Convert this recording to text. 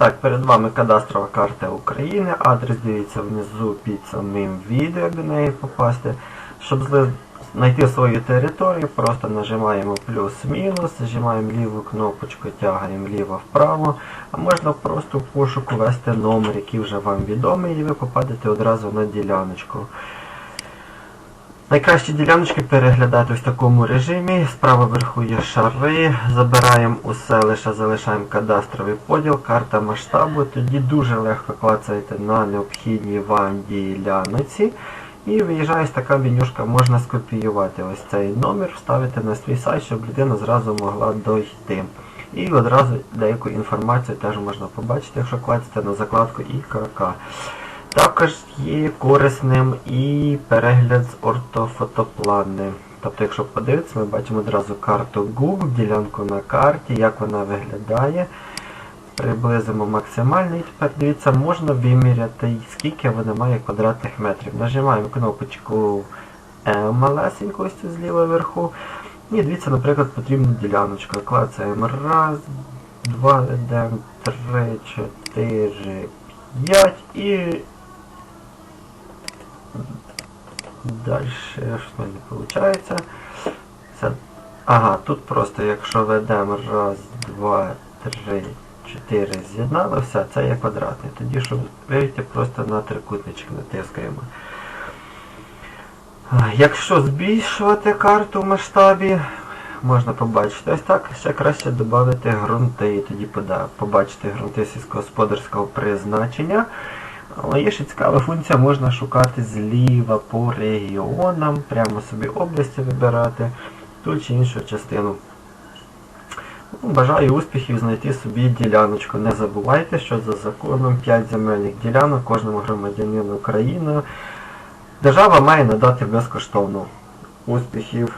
Так, перед вами кадастрова карта України. Адрес дивіться внизу під самим відео, до неї попасти. Щоб знайти свою територію, просто нажимаємо плюс-мінус, зажимаємо ліву кнопочку, тягаємо вліво-вправо, а можна просто в пошуку ввести номер, який вже вам відомий, і ви попадете одразу на діляночку. Найкращі діляночки переглядати в такому режимі. Справа вверху є шари. Забираємо усе, лише залишаємо кадастровий поділ, карта масштабу. Тоді дуже легко клацаєте на необхідній вам ділянці. І виїжджає така менюшка, можна скопіювати ось цей номер, вставити на свій сайт, щоб людина зразу могла дойти. І одразу деяку інформацію теж можна побачити, якщо клацати на закладку ІКК. Також є корисним і перегляд з ортофотоплани. Тобто, якщо подивитися, ми бачимо одразу карту Google, ділянку на карті, як вона виглядає. Приблизимо максимально і тепер дивіться, можна виміряти, скільки вона має квадратних метрів. Нажимаємо кнопочку Е малесеньку ось цю зліва вверху. І дивіться, наприклад, потрібну діляночку. Клацаємо раз, два, три, чотири, п'ять і Далі щось мене виходить. Це... Ага, тут просто якщо ведемо раз, два, три, чотири, з'єднали, все, це є квадратний. Тоді, щоб вийти, просто на трикутничок натискаємо. Якщо збільшувати карту в масштабі, можна побачити ось так, ще краще додати ґрунти, і тоді побачити ґрунти сільськогосподарського призначення. Але є ще цікава функція, можна шукати зліва по регіонам, прямо собі області вибирати, ту чи іншу частину. Ну, Бажаю успіхів знайти собі діляночку. Не забувайте, що за законом 5 земельних ділянок кожному громадянину України держава має надати безкоштовно. Успіхів!